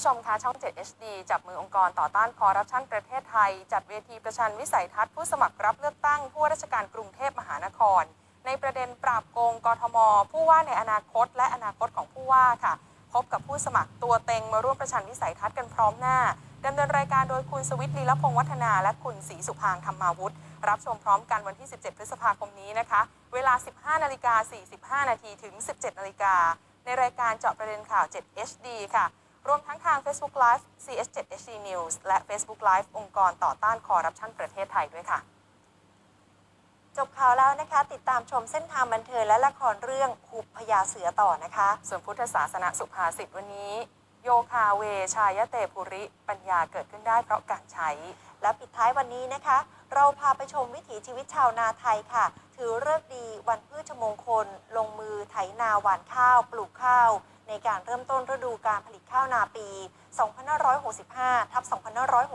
ผู้ชมคะช่อง 7 HD จับมือองค์กรต่อต้านคอร์รัปชันประเทศไทย จัดเวทีประชันวิสัยทัศน์ผู้สมัครรับเลือกตั้งผู้ว่าราชการกรุงเทพมหานคร ในประเด็นปราบโกงกทม ผู้ว่าในอนาคต และอนาคตของผู้ว่าค่ะ พบกับผู้สมัครตัวเต็งมาร่วมประชันวิสัยทัศน์กันพร้อมหน้าดำเนินรายการโดยคุณสวิทย์ลีลพงษ์วัฒนาและคุณศรีสุพางค์ธรรมาวุฒิรับชมพร้อมกันวันที่ 17 พฤษภาคมนี้นะคะ เวลา 15 นาฬิกา45 นาทีถึง 17 นาฬิกาในรายการเจาะประเด็นข่าว 7 HD ค่ะ รวมทั้งทาง Facebook Live CS7 HD News และ Facebook Live องค์กรต่อต้านคอร์รัปชันประเทศไทยด้วยค่ะ จบข่าวแล้วนะคะ ติดตามชมเส้นทางบันเทิงและละครเรื่องคุบพญาเสือต่อนะคะ ส่วนพุทธศาสนาสุภาษิตวันนี้ โยคาเวชายเตภูริ ปัญญาเกิดขึ้นได้เพราะการใช้ และปิดท้ายวันนี้นะคะ เราพาไปชมวิถีชีวิตชาวนาไทยค่ะ ถือเลิกดีวันพืชมงคล ลงมือไถนาหว่านข้าว ปลูกข้าว ในการเริ่มต้นฤดูการผลิตข้าวนาปี 2565 ทับ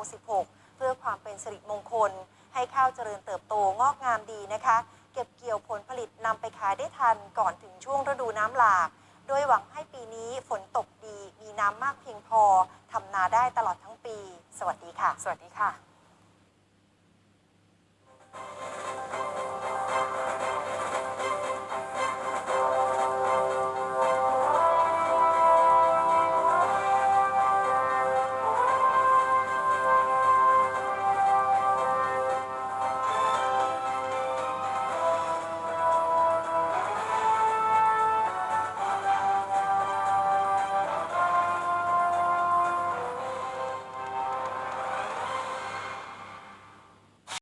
2566 เพื่อความเป็นสิริมงคล ให้ข้าวเจริญเติบโตงอกงามดีนะคะ เก็บเกี่ยวผลผลิตนำไปขายได้ทันก่อนถึงช่วงฤดูน้ำหลาก โดยหวังให้ปีนี้ฝนตกดี มีน้ำมากเพียงพอทำนาได้ตลอดทั้งปี สวัสดีค่ะ สวัสดีค่ะ